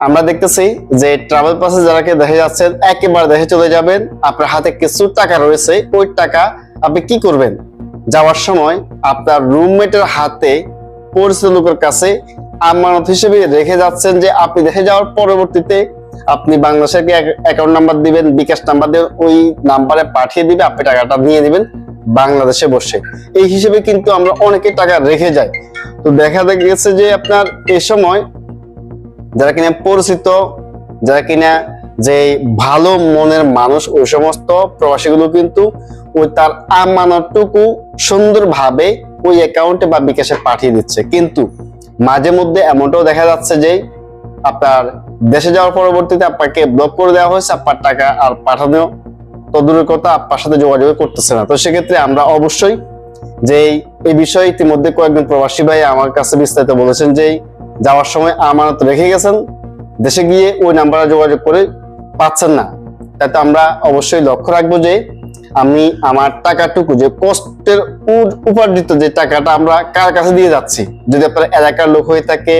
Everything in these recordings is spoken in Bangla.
আমরা দেখতেছি যে ট্রাভেল পাসে যারাকে দেখে যাচ্ছেন, একেবারে দেখে চলে যাবেন। আপনার হাতে কিছু টাকা রয়েছে, ওই টাকা আপনি কি করবেন? যাওয়ার সময় আপনার রুমমেটের হাতে পরিচিত লোকের কাছে আমানত হিসেবে রেখে যাচ্ছেন যে আপনি দেখে যাওয়ার পরবর্তীতে আপনি বাংলাদেশের অ্যাকাউন্ট নাম্বার দিবেন, বিকাশ নাম্বার দিয়ে ওই নাম্বারে পাঠিয়ে দিবে, আপনি টাকাটা নিয়ে দিবেন বাংলাদেশে বসে। এই হিসেবে কিন্তু আমরা অনেকে টাকা রেখে যাই। তো দেখা গেছে যে আপনার এ সময় যারা কিনা পরিচিত, যারা কিনা যে ভালো মনের মানুষ, ওই সমস্ত প্রবাসীগুলো কিন্তু ওই তার আমানতটুকু সুন্দরভাবে ওই অ্যাকাউন্টে বা বিকাশে পাঠিয়ে দিচ্ছে। কিন্তু মাঝে মধ্যে এমনটাও দেখা যাচ্ছে যে আপনার দেশে যাওয়ার পরবর্তীতে আপনাকে ব্লক করে দেওয়া হয়েছে, আপনার টাকা আর পাঠানো তদূরের কথা আপনার সাথে যোগাযোগ করতেছে না। তো সেক্ষেত্রে আমরা অবশ্যই যে এই বিষয়ে ইতিমধ্যে কয়েকজন প্রবাসী ভাই আমার কাছে বিস্তারিত বলেছেন যে যাওয়ার সময় আমানত রেখে গেছেন, দেশে গিয়ে ওই নাম্বারে যোগাযোগ করে পাচ্ছেন না। তাতে আমরা অবশ্যই লক্ষ্য রাখব যে আমি আমার টাকাটুকু, যে কষ্টের উপার্জিত যে টাকাটা আমরা কার কাছে দিয়ে যাচ্ছি, যদি আপনার এলাকার লোক হয়ে থাকে,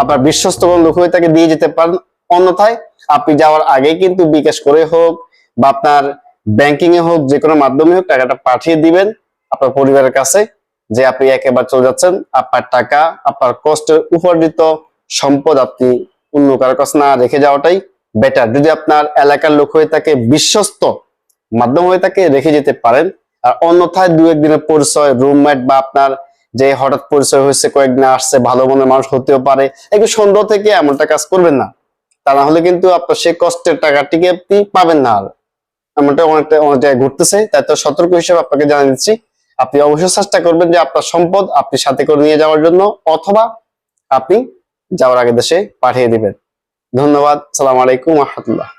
আপনার বিশ্বস্ত কোনো লোক হয়ে থাকে, দিয়ে যেতে পারেন। অন্যথায় আপনি যাওয়ার আগেই কিন্তু বিকাশ করে হোক বা আপনার ব্যাংকিং এ হোক যে কোনো মাধ্যমে হোক, টাকাটা পাঠিয়ে দিবেন আপনার পরিবারের কাছে। যে আপনি একেবারে চলে যাচ্ছেন, আপনার টাকা, আপনার কষ্টের উপার্জিত সম্পদ আপনি অন্য কারও কাছে না রেখে যাওয়াটাই বেটার যদি আপনার এলাকার লোক হয়ে থাকে বিশ্বস্ত মাধ্যম হয়ে থাকে রেখে যেতে পারেন, আর অন্যথায় দু একদিনের পরিচয় রুমমেট বা আপনার যে হঠাৎ পরিচয় হয়েছে, কয়েকদিন আসছে, ভালো মনের মানুষ হতেও পারে, একটু সন্দেহ থেকে এমনটা কাজ করবেন না। তা না হলে কিন্তু আপনার সেই কষ্টের টাকাটিকে আপনি পাবেন না আর। এমনটা অনেকটা অনেক জায়গায় ঘুরতেছে তাই তো সতর্ক হিসেবে আপনাকে জানিয়ে দিচ্ছি আপনি অবশ্যই চেষ্টা করবেন যে আপনার সম্পদ আপনি সাথে করে নিয়ে যাওয়ার জন্য অথবা আপনি যাওয়ার আগে দেশে পাঠিয়ে দিবেন। ধন্যবাদ। সালাম আলাইকুম রহমতুল্লাহ।